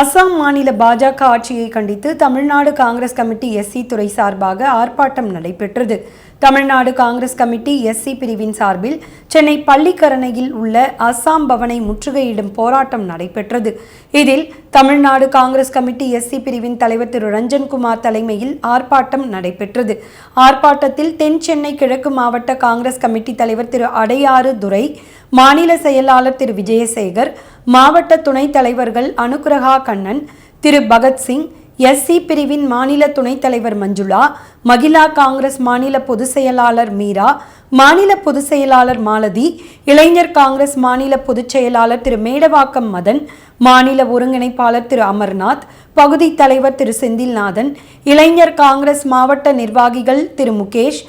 அஸ்ஸாம் மாநில பாஜக ஆட்சியை கண்டித்து தமிழ்நாடு காங்கிரஸ் கமிட்டி எஸ்சி துறை சார்பாக ஆர்ப்பாட்டம் நடைபெற்றது. தமிழ்நாடு காங்கிரஸ் கமிட்டி எஸ்சி பிரிவின் சார்பில் சென்னை பள்ளிக்கரணையில் உள்ள அசாம் பவனை முற்றுகையிடும் போராட்டம் நடைபெற்றது. இதில் தமிழ்நாடு காங்கிரஸ் கமிட்டி எஸ்சி பிரிவின் தலைவர் திரு ரஞ்சன்குமார் தலைமையில் ஆர்ப்பாட்டம் நடைபெற்றது. ஆர்ப்பாட்டத்தில் தென் சென்னை கிழக்கு மாவட்ட காங்கிரஸ் கமிட்டி தலைவர் திரு அடையாறு துரை மாநில செயலாளர் திரு விஜயசேகர் மாவட்ட துணைத் தலைவர்கள் அனுகிரகா கண்ணன் திரு பகத்சிங் எஸ்சி பிரிவின் மாநில துணைத் தலைவர் மஞ்சுளா மகிழா காங்கிரஸ் மாநில பொதுச் செயலாளர் மீரா மாநில பொதுச் செயலாளர் மாலதி இளைஞர் காங்கிரஸ் மாநில பொதுச் செயலாளர் திரு மேடவாக்கம் மதன் மாநில ஒருங்கிணைப்பாளர் திரு அமர்நாத் பகுதி தலைவர் திரு செந்தில்நாதன் இளைஞர் காங்கிரஸ் மாவட்ட நிர்வாகிகள் திரு முகேஷ்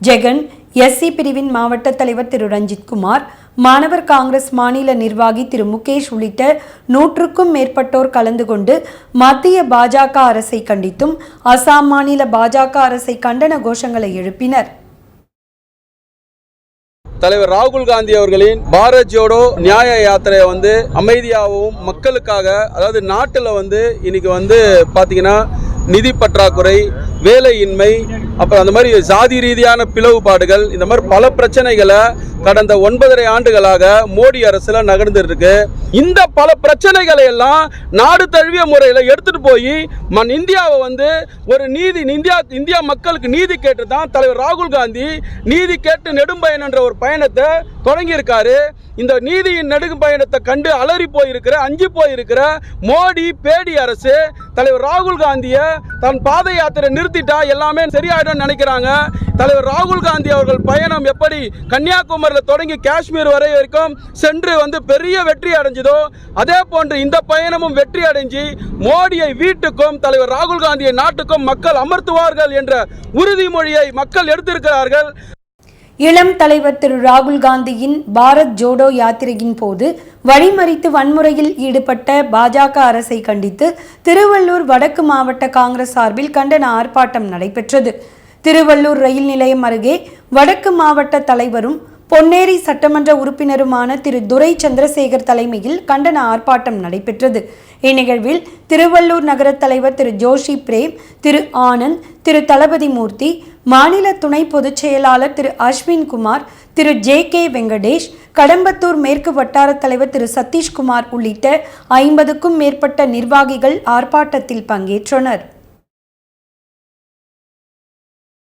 ஜெகன் எஸ்சி பிரிவின் மாவட்ட தலைவர் திரு ரஞ்சித் குமார் மாணவர் காங்கிரஸ் மாநில நிர்வாகி திரு முகேஷ் உள்ளிட்ட நூற்றுக்கும் மேற்பட்டோர் கலந்து கொண்டு மத்திய பாஜக அரசை கண்டித்தும் அசாம் மாநில பாஜக அரசை கண்டன கோஷங்களை எழுப்பினர். தலைவர் ராகுல் காந்தி அவர்களின் பாரத் ஜோடோ நியாய யாத்திரையை வந்து அமைதியாகவும் மக்களுக்காக அதாவது நாட்டில் வந்து இன்னைக்கு வந்து பார்த்தீங்கன்னா நிதி பற்றாக்குறை வேலையின்மை அப்புறம் அந்த மாதிரி சாதி ரீதியான பிளவுபாடுகள் இந்த மாதிரி பல பிரச்சனைகளை கடந்த ஒன்பதரை ஆண்டுகளாக மோடி அரசுல நகர்ந்துட்டு இருக்கு இந்த பல பிரச்சனைகளை எல்லாம் நாடு தழுவிய முறையில் எடுத்துட்டு போய் மன் இந்தியாவை வந்து ஒரு நீதி இந்தியா இந்தியா மக்களுக்கு நீதி கேட்டு தான் தலைவர் ராகுல் காந்தி நீதி கேட்டு நெடும்பயன் என்ற ஒரு பயணத்தை தொடங்கியிருக்காரு. இந்த நீதியின் நெடுகு பயணத்தை கண்டு அலறி போயிருக்கிற அஞ்சு போயிருக்கிற மோடி பேடி அரசு தலைவர் ராகுல் காந்தியை தன் பாத யாத்திரை நிறுத்திட்டா எல்லாமே சரியாயிடும் நினைக்கிறாங்க. தலைவர் ராகுல் காந்தி அவர்கள் பயணம் எப்படி கன்னியாகுமரியில் தொடங்கி காஷ்மீர் வரை வரைக்கும் சென்று வந்து பெரிய வெற்றி அடைஞ்சதோ அதே போன்று இந்த பயணமும் வெற்றி அடைஞ்சு மோடியை வீட்டுக்கும் தலைவர் ராகுல் காந்தியை நாட்டுக்கும் மக்கள் அமர்த்துவார்கள் என்ற உறுதிமொழியை மக்கள் எடுத்திருக்கிறார்கள். இளம் தலைவர் திரு ராகுல் காந்தியின் பாரத் ஜோடோ யாத்திரையின் போது வழிமறித்து வன்முறையில் ஈடுபட்ட பாஜக அரசை கண்டித்து திருவள்ளூர் வடக்கு மாவட்ட காங்கிரஸ் சார்பில் கண்டன ஆர்ப்பாட்டம் நடைபெற்றது. திருவள்ளூர் ரயில் நிலையம் அருகே வடக்கு மாவட்ட தலைவரும் பொன்னேரி சட்டமன்ற உறுப்பினருமான திரு துரை சந்திரசேகர் தலைமையில் கண்டன ஆர்ப்பாட்டம் நடைபெற்றது. இந்நிகழ்வில் திருவள்ளூர் நகர தலைவர் திரு ஜோஷி பிரேம் திரு ஆனந்த் திரு தளபதி மூர்த்தி மாநில துணை பொதுச் செயலாளர் திரு அஸ்வின் குமார் திரு ஜே கே வெங்கடேஷ் கடம்பத்தூர் மேற்கு வட்டார தலைவர் திரு சதீஷ்குமார் உள்ளிட்ட ஐம்பதுக்கும் மேற்பட்ட நிர்வாகிகள் ஆர்ப்பாட்டத்தில் பங்கேற்றனர்.